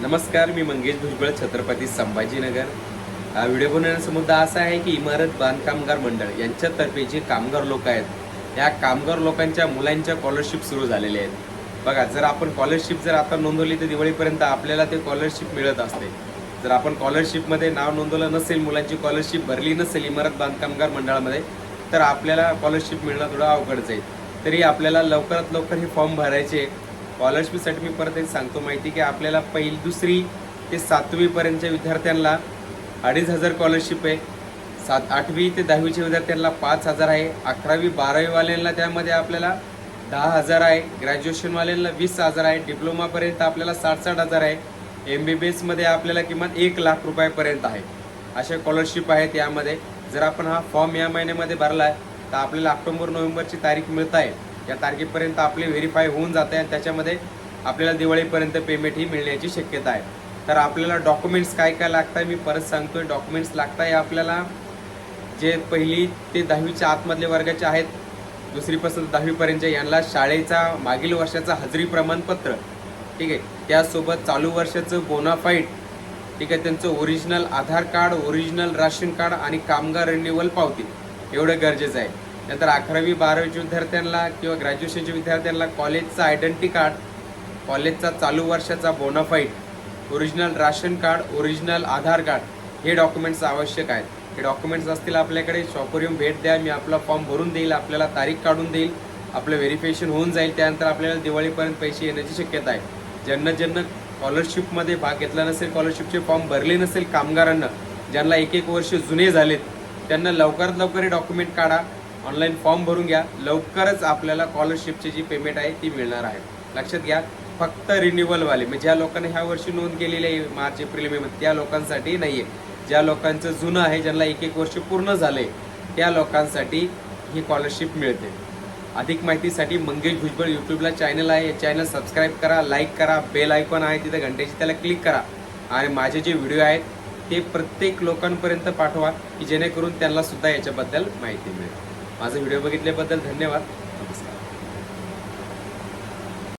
नमस्कार मी मंगेश भुजबळ छत्रपती संभाजीनगर. हा व्हिडिओ बनवण्याचा मुद्दा असा आहे की इमारत बांधकामगार मंडळ यांच्यातर्फे जे कामगार लोक आहेत या कामगार लोकांच्या मुलांच्या स्कॉलरशिप सुरू झालेल्या आहेत. बघा जर आपण स्कॉलरशिप जर आता नोंदवली तर दिवाळीपर्यंत आपल्याला ते स्कॉलरशिप मिळत असते. जर आपण स्कॉलरशिपमध्ये नाव नोंदवलं नसेल मुलांची स्कॉलरशिप भरली नसेल इमारत बांधकामगार मंडळामध्ये तर आपल्याला स्कॉलरशिप मिळणं थोडं अवघड जाईल तरी आपल्याला लवकरात लवकर हे फॉर्म भरायचे स्कॉलरशिपसाठी मी परत एक सांगतो माहिती की आपल्याला पहिली दुसरी ते सातवीपर्यंतच्या विद्यार्थ्यांना अडीच हजार स्कॉलरशिप आहे. सात आठवी ते दहावीच्या विद्यार्थ्यांना पाच हजार आहे. अकरावी बारावीवाल्यांना त्यामध्ये आपल्याला दहा हजार आहे. ग्रॅज्युएशनवाल्यांना वीस हजार आहे. डिप्लोमापर्यंत आपल्याला साठ साठ हजार आहे. एम बी बी एसमध्ये आपल्याला किमान एक लाख रुपयापर्यंत आहे. अशा स्कॉलरशिप आहेत यामध्ये. जर आपण हा फॉर्म या महिन्यामध्ये भरला आहे तर आपल्याला ऑक्टोबर नोव्हेंबरची तारीख मिळत आहे. या तारखेपर्यंत आपले व्हेरीफाय होऊन जात आहे आणि त्याच्यामध्ये आपल्याला दिवाळीपर्यंत पेमेंट ही मिळण्याची शक्यता आहे. तर आपल्याला डॉक्युमेंट्स काय काय लागत आहे मी परत सांगतोय. डॉक्युमेंट्स लागत आहे आपल्याला जे पहिली ते दहावीच्या आतमधले वर्गाचे आहेत दुसरीपासून दहावीपर्यंतच्या यांना शाळेचा मागील वर्षाचा हजेरी प्रमाणपत्र ठीक आहे त्यासोबत चालू वर्षाचं बोनाफाईट ठीक आहे त्यांचं original Aadhaar card original ration card आणि कामगार रिन्युअल पावती एवढं गरजेचं आहे. नंतर अकरावी बारावीच्या विद्यार्थ्यांना किंवा ग्रॅज्युएशनच्या विद्यार्थ्यांना कॉलेजचा आयडेंटिटी कार्ड कॉलेजचा चालू वर्षाचा bonafide original ration card original Aadhaar card हे डॉक्युमेंट्स आवश्यक आहेत. हे डॉक्युमेंट्स असतील आपल्याकडे शॉपवर येऊन भेट द्या मी आपला फॉर्म भरून देईल आपल्याला तारीख काढून देईल आपलं व्हेरिफिकेशन होऊन जाईल त्यानंतर आपल्याला दिवाळीपर्यंत पैसे येण्याची शक्यता आहे. ज्यांना ज्यांना स्कॉलरशिपमध्ये भाग घेतला नसेल स्कॉलरशिपचे फॉर्म भरले नसेल कामगारांना ज्यांना एक एक वर्ष जुने झालेत त्यांना लवकरात लवकर हे डॉक्युमेंट काढा. ऑनलाईन फॉर्म भरून घ्या. लवकरच आपल्याला स्कॉलरशिपची जी पेमेंट आहे ती मिळणार आहे. लक्षात घ्या फक्त रिन्युअलवाले म्हणजे ज्या लोकांनी ह्या वर्षी नोंद केलेली आहे मार्च एप्रिल मेमध्ये त्या लोकांसाठी नाही आहे ज्या लोकांचं जुनं आहे ज्यांना एक एक वर्ष पूर्ण झालंय त्या लोकांसाठी ही स्कॉलरशिप मिळते. अधिक माहितीसाठी मंगेश भुजबळ यूट्यूबला चॅनल आहे. चॅनल सबस्क्राईब करा लाईक करा बेल आयकॉन आहे तिथे घंटेची त्याला क्लिक करा. आणि माझे जे व्हिडिओ आहेत ते प्रत्येक लोकांपर्यंत पाठवा की जेणेकरून त्यांना सुद्धा याच्याबद्दल माहिती मिळेल. माझा व्हिडिओ बघितल्याबद्दल धन्यवाद. नमस्कार